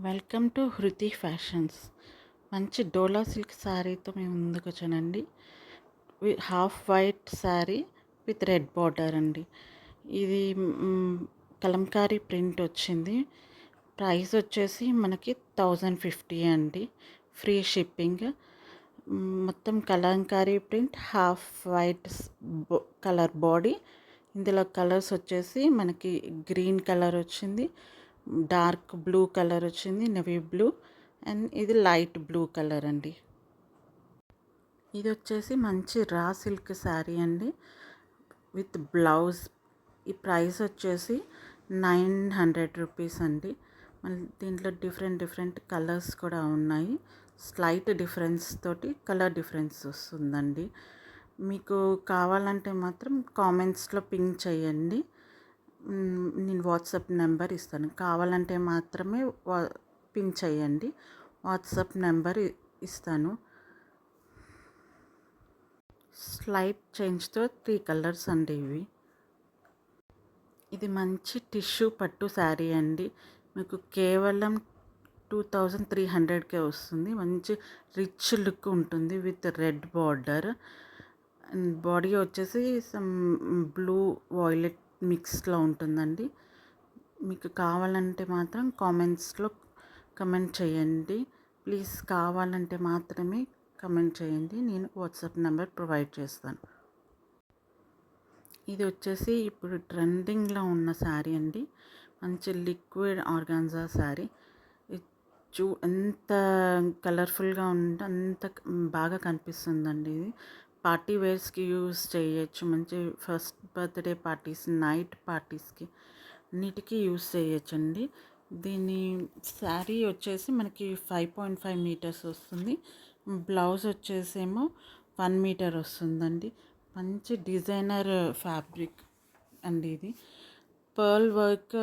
Welcome to హృతి fashions. మంచి డోలా silk శారీతో మేము ముందుకు వచ్చానండి. వి- half white sari with red border అండి. ఇది కలంకారీ ప్రింట్ వచ్చింది. ప్రైస్ వచ్చేసి మనకి థౌజండ్ ఫిఫ్టీ అండి. Free shipping. మొత్తం Kalamkari print half white colour body. ఇందులో కలర్స్ వచ్చేసి మనకి గ్రీన్ కలర్ వచ్చింది. డార్క్ బ్లూ కలర్ వచ్చింది నెవీ బ్లూ అండ్ ఇది లైట్ బ్లూ కలర్ అండి. ఇది వచ్చేసి మంచి రా సిల్క్ శారీ అండి. విత్ బ్లౌజ్ ఈ ప్రైస్ వచ్చేసి నైన్ హండ్రెడ్ రూపీస్ అండి. మళ్ళీ దీంట్లో డిఫరెంట్ డిఫరెంట్ కలర్స్ కూడా ఉన్నాయి. స్లైట్ డిఫరెన్స్ తోటి కలర్ డిఫరెన్స్ వస్తుందండి. మీకు కావాలంటే మాత్రం కామెంట్స్లో పింక్ చేయండి. నేను వాట్సాప్ నెంబర్ ఇస్తాను. కావాలంటే మాత్రమే వా పింక్ చేయండి. వాట్సాప్ నెంబర్ ఇస్తాను. స్లైట్ చేంజ్తో త్రీ కలర్స్ అండి ఇవి. ఇది మంచి టిష్యూ పట్టు శారీ అండి. మీకు కేవలం టూ థౌజండ్ త్రీ హండ్రెడ్కే వస్తుంది. మంచి రిచ్ లుక్ ఉంటుంది with red border. And body వచ్చేసి సమ్ బ్లూ వాయిలెట్ మిక్స్లో ఉంటుందండి. మీకు కావాలంటే మాత్రం కామెంట్స్లో కమెంట్ చేయండి. ప్లీజ్ కావాలంటే మాత్రమే కమెంట్ చేయండి. నేను వాట్సాప్ నెంబర్ ప్రొవైడ్ చేస్తాను. ఇది వచ్చేసి ఇప్పుడు ట్రెండింగ్లో ఉన్న శారీ అండి. మంచి లిక్విడ్ ఆర్గాన్జా శారీ. చూ ఎంత కలర్ఫుల్గా ఉంటే అంత బాగా కనిపిస్తుందండి ఇది. పార్టీ వేర్స్కి యూస్ చేయొచ్చు. మంచి ఫస్ట్ బర్త్డే పార్టీస్ నైట్ పార్టీస్కి అన్నిటికీ యూస్ చేయొచ్చండి. దీని శారీ వచ్చేసి మనకి ఫైవ్ పాయింట్ ఫైవ్ మీటర్స్ వస్తుంది. బ్లౌజ్ వచ్చేసేమో వన్ మీటర్ వస్తుందండి. మంచి డిజైనర్ ఫ్యాబ్రిక్ అండి ఇది. పర్ల్ వర్క్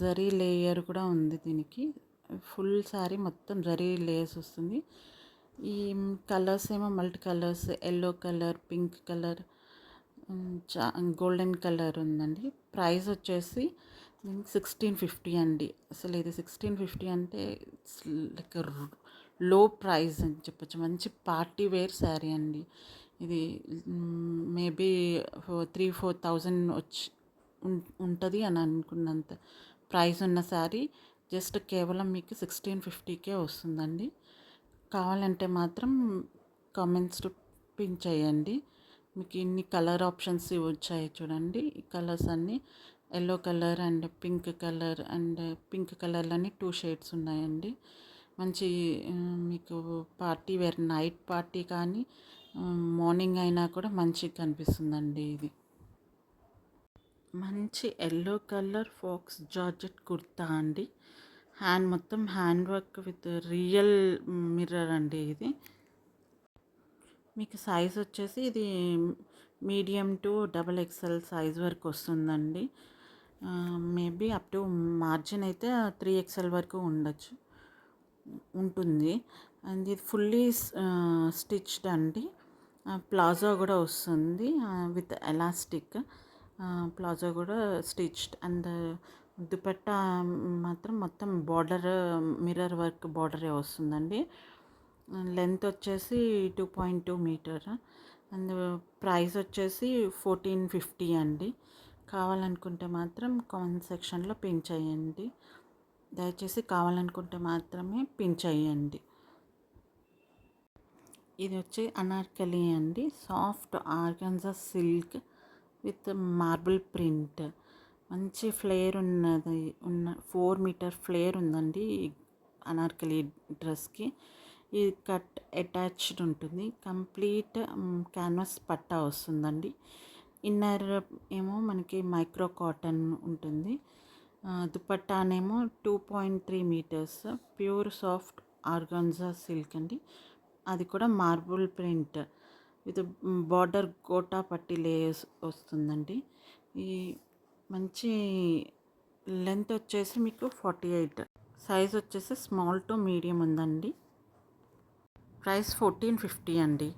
జరీ లేయర్ కూడా ఉంది దీనికి. ఫుల్ శారీ మొత్తం జరీ లేయర్స్ వస్తుంది. ఈ కలర్స్ ఏమో multi colours yellow colour pink colour చా గోల్డెన్ కలర్ ఉందండి. ప్రైస్ వచ్చేసి సిక్స్టీన్ ఫిఫ్టీ అండి. అసలు ఇది సిక్స్టీన్ ఫిఫ్టీ అంటే లైక్లో ప్రైస్ అని చెప్పొచ్చు. మంచి పార్టీ వేర్ శారీ అండి. ఇది మేబీ త్రీ ఫోర్ థౌజండ్ వచ్చి ఉంటుంది అని అనుకున్నంత ప్రైస్ ఉన్న శారీ. జస్ట్ కేవలం మీకు సిక్స్టీన్ ఫిఫ్టీకే వస్తుందండి. కావాలంటే మాత్రం కామెంట్స్లో పిన్ చేయండి మీకు ఇన్ని కలర్ ఆప్షన్స్ వచ్చాయి చూడండి. ఈ కలర్స్ అన్నీ yellow colour and pink colour and pink కలర్లోని two shades ఉన్నాయండి. మంచి మీకు పార్టీ వేర్ నైట్ పార్టీ కానీ మార్నింగ్ అయినా కూడా మంచిగా కనిపిస్తుందండి ఇది. మంచి yellow colour faux georgette kurta అండి. హ్యాండ్ మొత్తం hand work with real mirror అండి ఇది. మీకు సైజ్ వచ్చేసి ఇది medium to double XL size వరకు వస్తుందండి. మేబీ అప్ టు మార్జిన్ అయితే త్రీ ఎక్స్ఎల్ వరకు ఉండొచ్చు ఉంటుంది. అండ్ ఇది ఫుల్లీ స్టిచ్డ్ అండి. ప్లాజో కూడా వస్తుంది విత్ ఎలాస్టిక్. ప్లాజో కూడా స్టిచ్డ్ అండ్ దుపట్టా మాత్రం మొత్తం బార్డర్ మిర్రర్ వర్క్ బార్డరే వస్తుందండి. లెంత్ వచ్చేసి two point two metre. And price వచ్చేసి ఫోర్టీన్ ఫిఫ్టీ అండి. కావాలనుకుంటే మాత్రం కామెంట్ సెక్షన్లో పిన్ చేయండి. దయచేసి కావాలనుకుంటే మాత్రమే పిన్ చేయండి. ఇది వచ్చి అనార్కలి అండి. Soft organza silk with marble print. మంచి ఫ్లేర్ ఉన్నది ఉన్న ఫోర్ మీటర్ ఫ్లేర్ ఉందండి అనార్కలి డ్రెస్కి. ఇది కట్ అటాచ్డ్ ఉంటుంది. కంప్లీట్ క్యాన్వాస్ పట్టా వస్తుందండి. ఇన్నర్ ఏమో మనకి మైక్రో కాటన్ ఉంటుంది. దుపట్టానేమో two point three metres. Pure soft organza silk అండి. అది కూడా marble print. With border gota పట్టి లేయర్స్ వస్తుందండి. ఈ మంచి లెంత్ వచ్చేసి మీకు ఫార్టీ ఎయిట్. సైజ్ వచ్చేసి స్మాల్ టు మీడియం ఉందండి. ప్రైస్ ఫోర్టీన్ ఫిఫ్టీ అండి.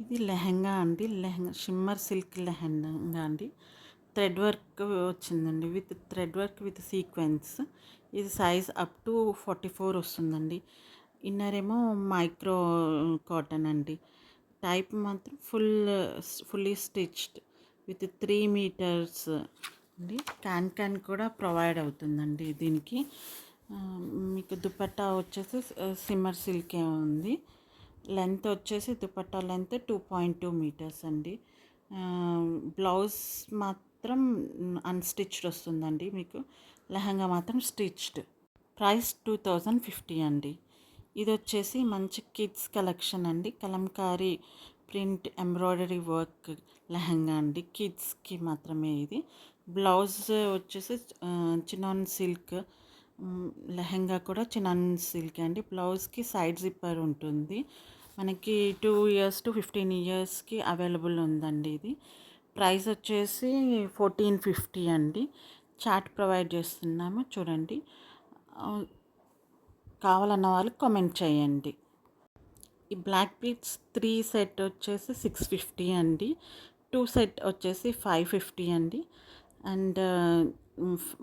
ఇది లెహంగా అండి. లెహంగా షిమ్మర్ సిల్క్ లెహంగా అండి. థ్రెడ్ వర్క్ వచ్చిందండి with thread work with sequence. ఇది size up to forty four వస్తుందండి. ఇన్నర్ ఏమో మైక్రో కాటన్ అండి. టైప్ మాత్రం full fully stitched. With three metres అండి. క్యాన్ క్యాన్ కూడా ప్రొవైడ్ అవుతుందండి దీనికి. మీకు దుపట్టా వచ్చేసి సిమ్మర్ సిల్కే ఉంది. లెంత్ వచ్చేసి dupatta length two point two metres అండి. బ్లౌజ్ మాత్రం అన్స్టిచ్డ్ వస్తుందండి మీకు. లెహంగా మాత్రం stitched. Price two thousand fifty అండి. ఇది వచ్చేసి మంచి కిడ్స్ కలెక్షన్ అండి. Kalamkari print embroidery work lehenga అండి. కిడ్స్కి మాత్రమే ఇది. బ్లౌజ్ వచ్చేసి చినాన్ సిల్క్ లెహంగా కూడా చినాన్ సిల్క్ అండి. బ్లౌజ్కి సైడ్ జిప్పర్ ఉంటుంది. మనకి టూ ఇయర్స్ టు ఫిఫ్టీన్ ఇయర్స్కి అవైలబుల్ ఉందండి ఇది. ప్రైస్ వచ్చేసి ఫోర్టీన్ ఫిఫ్టీ అండి. చాట్ ప్రొవైడ్ చేస్తున్నాము చూడండి. కావాలన్న వాళ్ళు కామెంట్ చేయండి. ఈ బ్లాక్ బీట్స్ త్రీ సెట్ వచ్చేసి సిక్స్ ఫిఫ్టీ అండి. టూ సెట్ వచ్చేసి ఫైవ్ ఫిఫ్టీ అండి. అండ్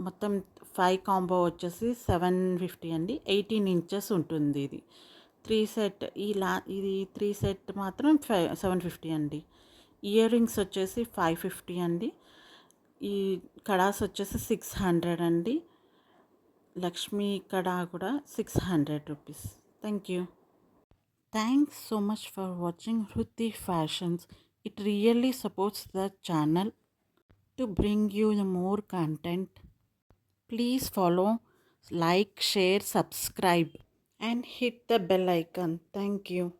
మొత్తం ఫైవ్ కాంబో వచ్చేసి సెవెన్ ఫిఫ్టీ అండి. ఎయిటీన్ ఇంచెస్ ఉంటుంది ఇది. త్రీ సెట్ ఈ లా ఇది త్రీ సెట్ మాత్రం ఫైవ్ సెవెన్ ఫిఫ్టీ అండి. ఇయర్ రింగ్స్ వచ్చేసి ఫైవ్ ఫిఫ్టీ అండి. ఈ కడాస్ వచ్చేసి సిక్స్ హండ్రెడ్ అండి. లక్ష్మీ కడా కూడా six hundred rupees. Thank you. Thanks so much for watching Hruti Fashions. It really supports the channel to bring you more content. Please follow, like, share, subscribe, and hit the bell icon. Thank you.